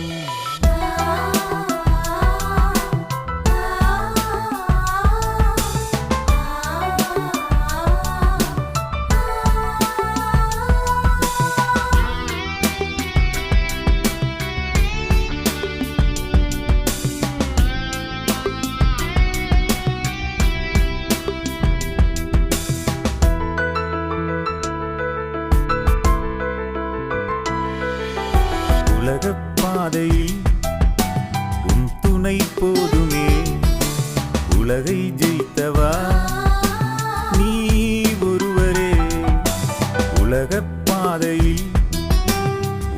Ooh. உலகை ஜெயித்தவா? நீ ஒருவரே. உலகப் பாதையில்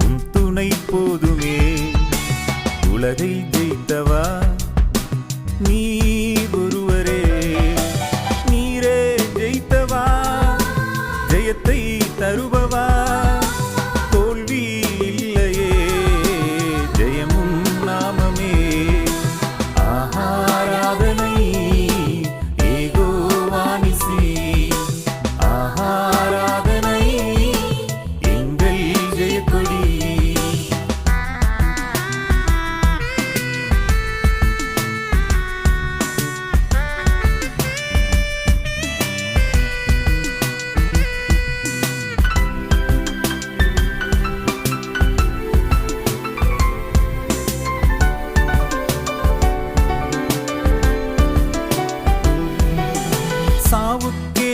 உன் துணை போதுமே. உலகை ஜெயித்தவா? நீ ஒருவரே. நீரே ஜெயித்தவா? ஜெயத்தை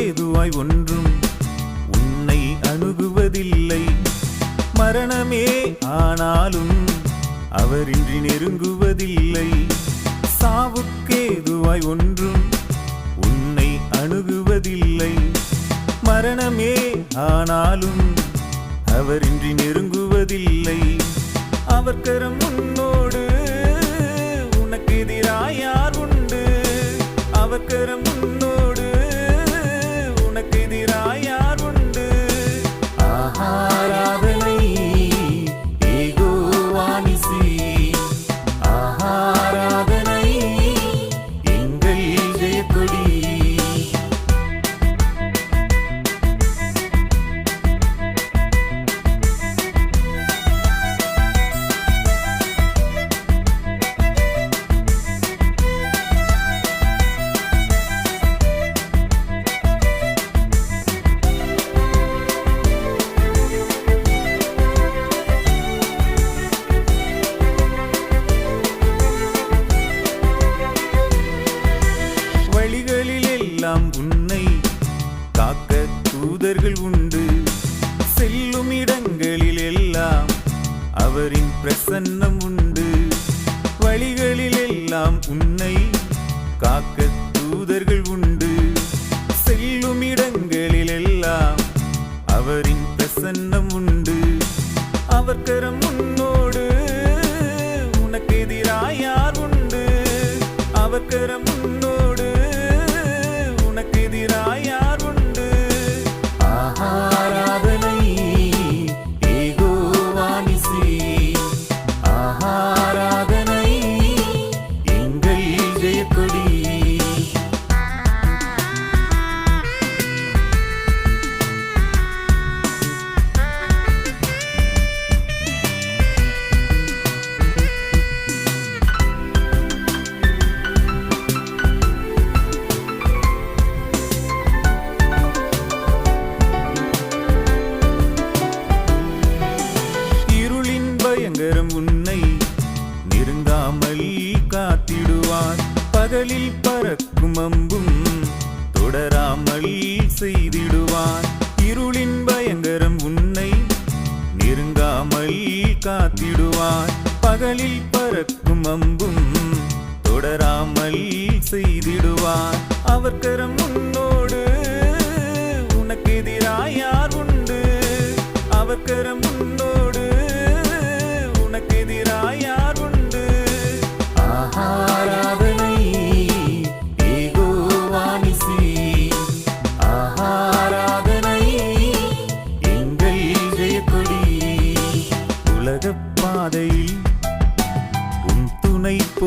ஏதுவாய் ஒன்றும் உன்னை அணுகுவதில்லை. மரணமே ஆனாலும் அவரின்றி நெருங்குவதில்லை. சாவுக்கேதுவாய் ஒன்றும் உன்னை அணுகுவதில்லை. மரணமே ஆனாலும் அவரின்றி நெருங்குவதில்லை. அவர் கரம் உன்னோடு உனக்கு எதிராய் யார் உண்டு? அவர் கரம் உன்னோடு எல்லாம் உன்னை காக்க தூதர்கள் உண்டு. செல்லும் இடங்களில் எல்லாம் அவரின் பிரசன்னம் உண்டு. வழிகளில் எல்லாம் உன்னை காக்க தூதர்கள் உண்டு. செல்லும் இடங்களில் எல்லாம் அவரின் பிரசன்னம் உண்டு. அவர் கரம் உன்னோடு உனக்கு எதிராய் யார் உண்டு? அவர் கரம் உன்னோடு பறக்கும் அம்பும் தொடராமல் செய்திடுவான் இருளின் பயங்கரம் உன்னை நெருங்காமல் காத்திடுவான் பகலில் பறக்கும் அம்பும் தொடராமல் செய்திடுவான் அவர் கரம் உன்னோடு உனக்கு எதிராயார் உண்டு? அவர் கரம் உன்னோடு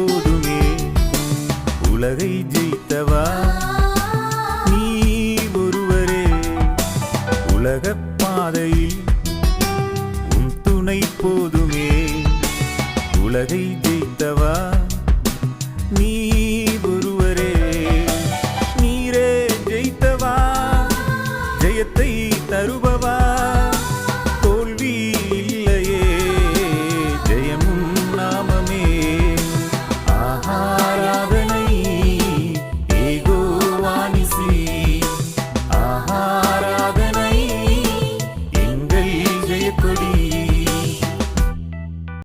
போதுமே உலகை ஜெயித்தவா? நீ ஒருவரே. உலக பாதையில் உன் துணை போதுமே. உலகை ஜெயித்தவா? நீ ஒருவரே. நீரே ஜெயித்தவா? ஜெயத்தை தருபவா?